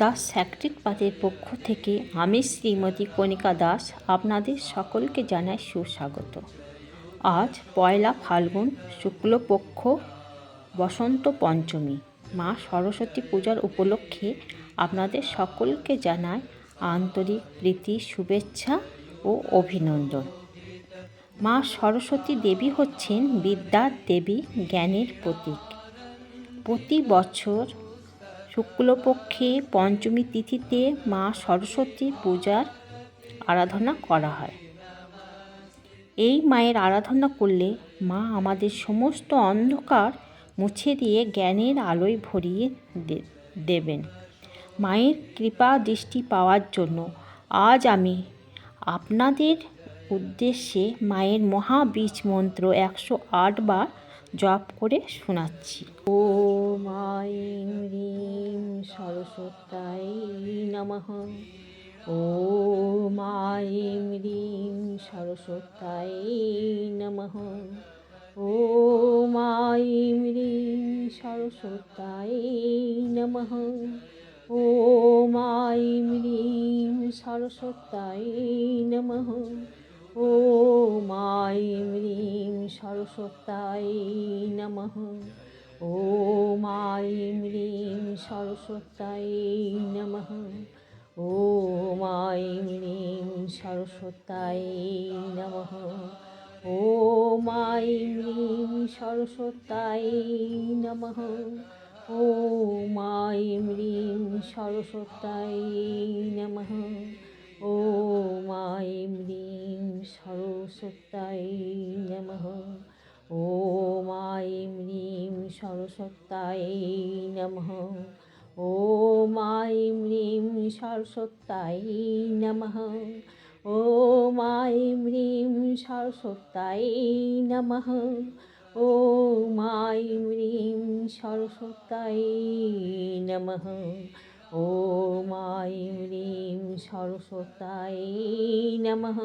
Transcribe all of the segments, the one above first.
দাস স্যাক্রিট পাতের পক্ষ থেকে আমি শ্রীমতী কণিকা দাস আপনাদের সকলকে জানাই সুস্বাগত। আজ পয়লা ফাল্গুন শুক্লপক্ষ বসন্ত পঞ্চমী, মা সরস্বতী পূজার উপলক্ষে আপনাদের সকলকে জানাই আন্তরিক প্রীতি, শুভেচ্ছা ও অভিনন্দন। মা সরস্বতী দেবী হচ্ছেন বিদ্যার দেবী জ্ঞানের প্রতীক। প্রতি বছর শুক্লপক্ষে পঞ্চমী তিথিতে মা সরস্বতী পূজার আরাধনা করা হয়। এই মায়ের আরাধনা করলে মা আমাদের সমস্ত অন্ধকার মুছে দিয়ে জ্ঞানের আলোয় ভরিয়ে দেবেন। মায়ের কৃপা দৃষ্টি পাওয়ার জন্য আজ আমি আপনাদের উদ্দেশ্যে মায়ের মহাবীজ মন্ত্র একশো আট বার জপ করে শোনাচ্ছি। ও মাইং রিং সরস্বতাই নমঃ। ও মাইং রিং সরস্বতাই নমঃ। ও মাইং রিং সরস্বতাই নমঃ। ও মাইং রিং সরস্বতাই নমঃ। ও মাইং রিং সরস্বতাই নমঃ। ॐ ऐं ह्रीं सरस्वत्यै नमः ॐ ऐं ह्रीं सरस्वत्यै नमः ॐ ऐं ह्रीं सरस्वत्यै नमः ॐ ऐं ह्रीं सरस्वत्यै नमः ॐ ऐं ह्रीं सरस्वत्यै नमः ॐ ऐं ह्रीं सरस्वत्यायै नमः ॐ ऐं ह्रीं सरस्वत्यायै नमः ॐ ऐं ह्रीं सरस्वत्यायै नमः ॐ ऐं ह्रीं सरस्वत्यायै नमः ॐ ऐं ह्रीं सरस्वत्यायै नमः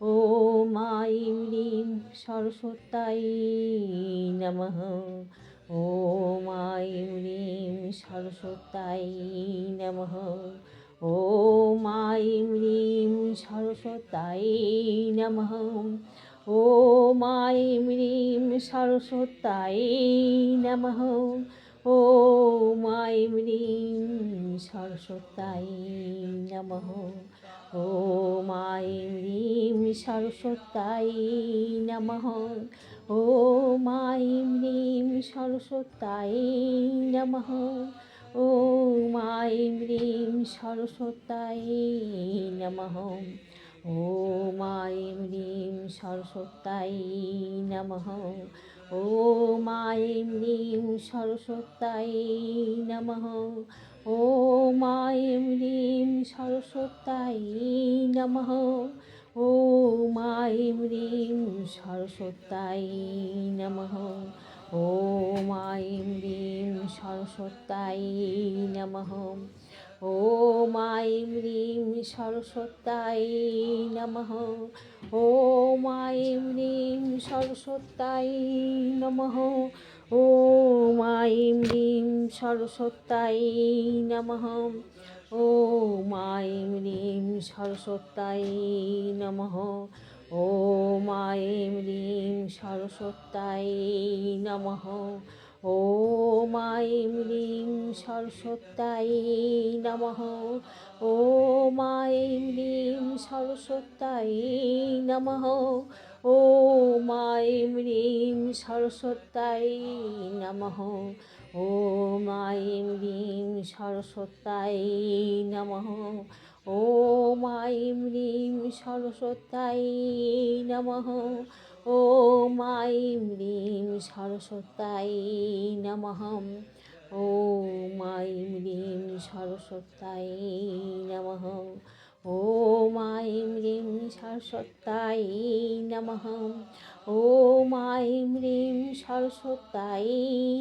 ও মাইম রিম সরস্বতাই নমঃ। ও মাইম রিম সরস্বতাই নমঃ। ও মাইম রিম সরস্বতাই নমঃ। ও মাইম রিম সরস্বতাই নমঃ। ও মাইম রিম সরস্বতাই নমঃ। ও রিম সরস্বতাই নমঃ। ও মাইম রিম সরস্বতাই নমঃ। ও মাইম রিম সরস্বতাই নমঃ। ও মাইম রিম সরস্বতাই নমঃ। ও মাইম রিম সরস্বতাই নমঃ। ও মাইম রিম সরস্বতাই নমঃ। ॐ ऐं ह्रीं সরস্বতাই নমঃ। ॐ ऐं ह्रीं সরস্বতাই নমঃ। ॐ ऐं ह्रीं সরস্বতাই নমঃ। ॐ ऐं ह्रीं সরস্বতাই নমঃ। ॐ ऐं ह्रीं সরস্বতাই নমঃ। ও মাইম রিম সরস্বতাই নম ও মাইম রিম সরস্বতাই নম ও মাইম রিম সরস্বতাই নম ও মাইম রিম সরস্বতাই নম ও মাইম রিম সরস্বতাই নম ও মাইম সরস্বতাই নমঃ ॐ ऐं ह्रीं सरस्वत्यै नमः ॐ ऐं ह्रीं सरस्वत्यै नमः ॐ ऐं ह्रीं सरस्वत्यै नमः ॐ ऐं ह्रीं सरस्वत्यै नमः ॐ ऐं ह्रीं सरस्वत्यै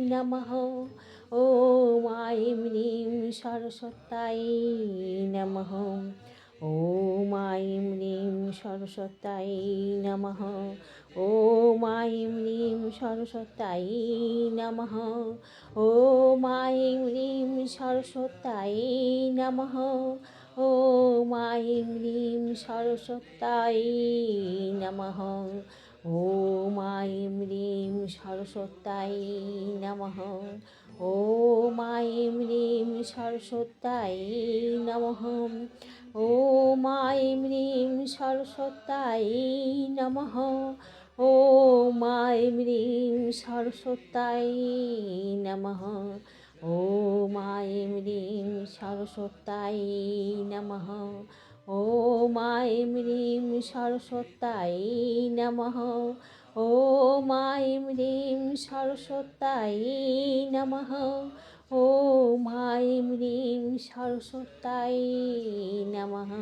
नमः ও মাইম রিম সরস্বতাই নমঃ। ও মাইম রিম সরস্বতাই নমঃ। ও মাইম রিম সরস্বতাই নমঃ। ও মাইম রিম সরস্বতাই নমঃ। ও মাইম রিম সরস্বতাই নমঃ। ও মাইম রিম সরস্বতাই নমঃ। ॐ ऐं ह्रीं सरस्वत्यै नमः ॐ ऐं ह्रीं सरस्वत्यै नमः ॐ ऐं ह्रीं सरस्वत्यै नमः ॐ ऐं ह्रीं सरस्वत्यै नमः ॐ ऐं ह्रीं सरस्वत्यै नमः ॐ ऐं ह्रीं सरस्वत्यै नमः ॐ ऐं ह्रीं सरस्वत्यै नमः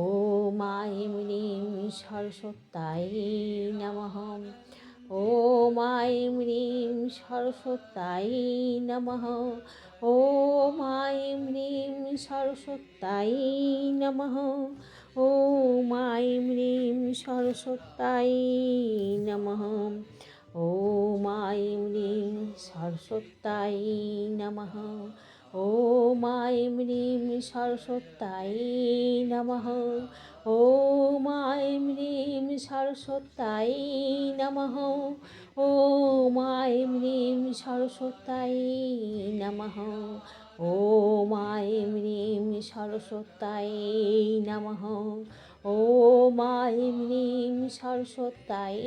ॐ ऐं ह्रीं सरस्वत्यै नमः ॐ ऐं ह्रीं सरस्वत्यै नमः ॐ ऐं ह्रीं सरस्वत्यै नमः ॐ ऐं ह्रीं सरस्वत्यै नमः মাই ম্রিং সরস্বত্যাই নমঃ। ও মাই ম্রিং সরস্বত্যাই নমঃ। ও মাই ম্রিং সরস্বত্যাই নমঃ। ও মাই ম্রিং সরস্বত্যাই নমঃ। ও মাই ম্রিং সরস্বত্যাই নমঃ। ও এম নিম সরস্বতাই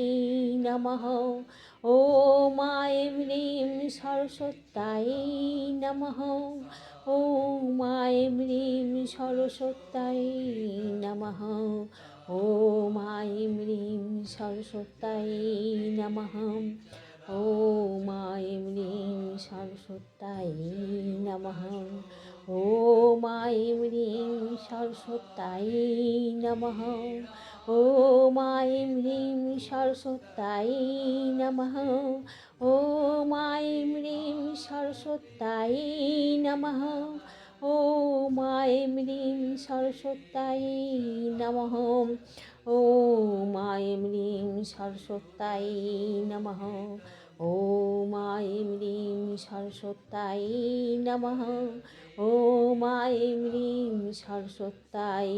নমঃ। ও এম নিম সরস্বতাই নমঃ। ও এম নিম সরস্বতাই নমঃ। ও এম নিম সরস্বতাই নমঃ। ও এম নিম সরস্বতাই নমঃ। ॐ ऐं ह्रीं सरस्वत्यै नमः ॐ ऐं ह्रीं सरस्वत्यै नमः ॐ ऐं ह्रीं सरस्वत्यै नमः ॐ ऐं ह्रीं सरस्वत्यै नमः ॐ ऐं ह्रीं सरस्वत्यै नमः ॐ ऐं ह्रीं सरस्वत्यै नमः ॐ ऐं ह्रीं सरस्वत्यै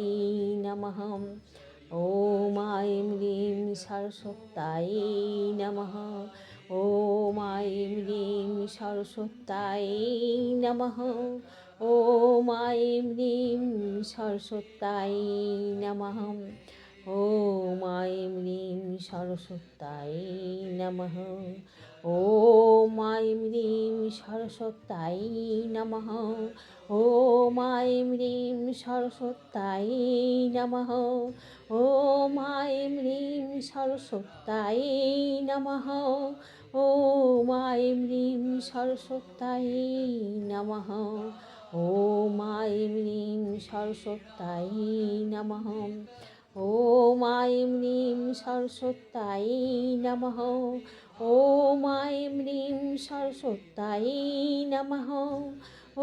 नमः ॐ ऐं ह्रीं सरस्वत्यै नमः ॐ ऐं ह्रीं सरस्वत्यै नमः ॐ ऐं ह्रीं सरस्वत्यै नमः ॐ ऐं ह्रीं सरस्वत्यै नमः ॐ ऐं ह्रीं सरस्वत्यै नमः ॐ ऐं ह्रीं सरस्वत्यै नमः ॐ ऐं ह्रीं सरस्वत्यै नमः ॐ ऐं ह्रीं सरस्वत्यै नमः ॐ ऐं ह्रीं सरस्वत्यै नमः ॐ ऐं ह्रीं सरस्वत्यै नमः ॐ ऐं ह्रीं सरस्वत्यै नमः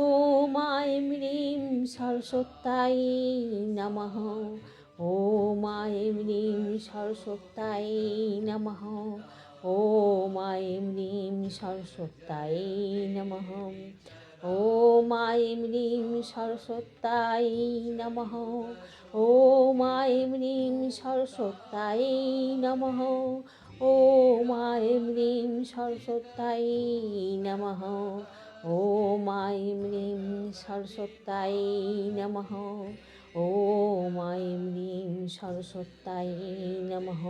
ॐ ऐं ह्रीं सरस्वत्यै नमः ॐ ऐं ह्रीं सरस्वत्यै नमः ॐ ऐं ह्रीं सरस्वत्यै नमः ॐ ऐं ह्रीं सरस्वत्यै नमः ॐ ऐं ह्रीं सरस्वत्यै नमः ॐ ऐं ह्रीं सरस्वत्यै नमः ॐ ऐं ह्रीं सरस्वत्यै नमः ॐ ऐं ह्रीं सरस्वत्यै नमः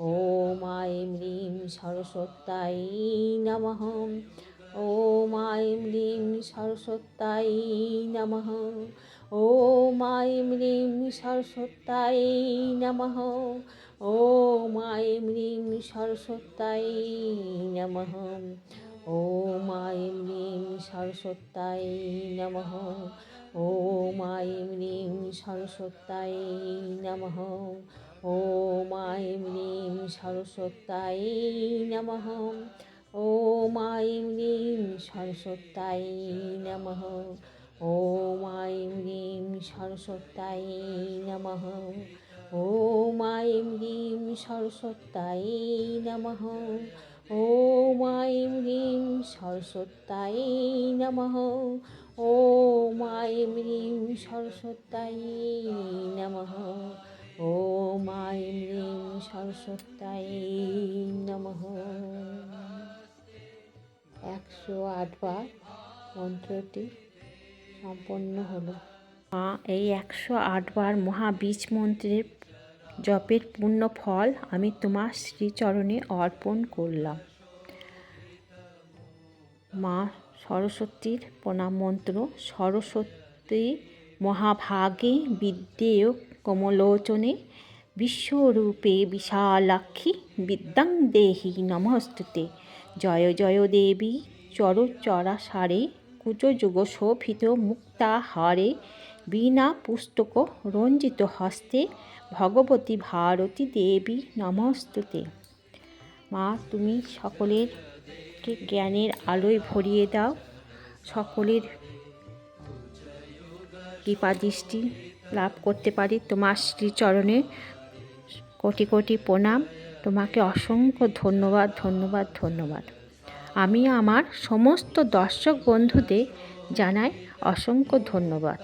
ॐ ऐं ह्रीं सरस्वत्यै नमः ॐ ऐं ह्रीं सरस्वत्यै नमः ॐ ऐं ह्रीं सरस्वत्यै नमः ॐ ऐं ह्रीं सरस्वत्यै नमः ॐ ऐं ह्रीं सरस्वत्यै नमः ॐ ऐं ह्रीं सरस्वत्यै नमः ॐ ऐं ह्रीं सरस्वत्यै नमः ॐ ऐं ह्रीं सरस्वत्यै नमः ॐ ऐं ह्रीं सरस्वत्यै नमः ॐ ऐं ह्रीं सरस्वत्यै नमः ॐ ऐं ह्रीं सरस्वत्यै नमः ॐ ऐं ह्रीं सरस्वत्यै नमः ॐ ऐं ह्रीं सरस्वत्यै नमः একশো আটবার মন্ত্রটি সম্পন্ন হলো। মা, এই একশো আটবার মহাবীজ মন্ত্রের জপের পূর্ণ ফল আমি তোমার শ্রীচরণে অর্পণ করলাম। মা, সরস্বতীর প্রণাম মন্ত্র, সরস্বতী মহাভাগে বিদ্যেয় কমলোচনে বিশ্বরূপে বিশালাক্ষী বিদ্যাং দেহি নমস্তুতে। জয় জয় দেবী চরচরাসারে কুচযুগ শোভিত মুক্তাহারে বিনা পুস্তক রঞ্জিত হস্তে, ভগবতী ভারতী দেবী নমস্তুতে। মা, তুমি সকলেরকে জ্ঞানের আলোয় ভরিয়ে দাও, সকলের কৃপা দৃষ্টি লাভ করতে পারি তোমার শ্রীচরণে। কোটি কোটি প্রণাম। তোমাকে অসংখ্য ধন্যবাদ ধন্যবাদ ধন্যবাদ। আমি আমার সমস্ত দর্শক বন্ধুদের জানাই অসংখ্য ধন্যবাদ।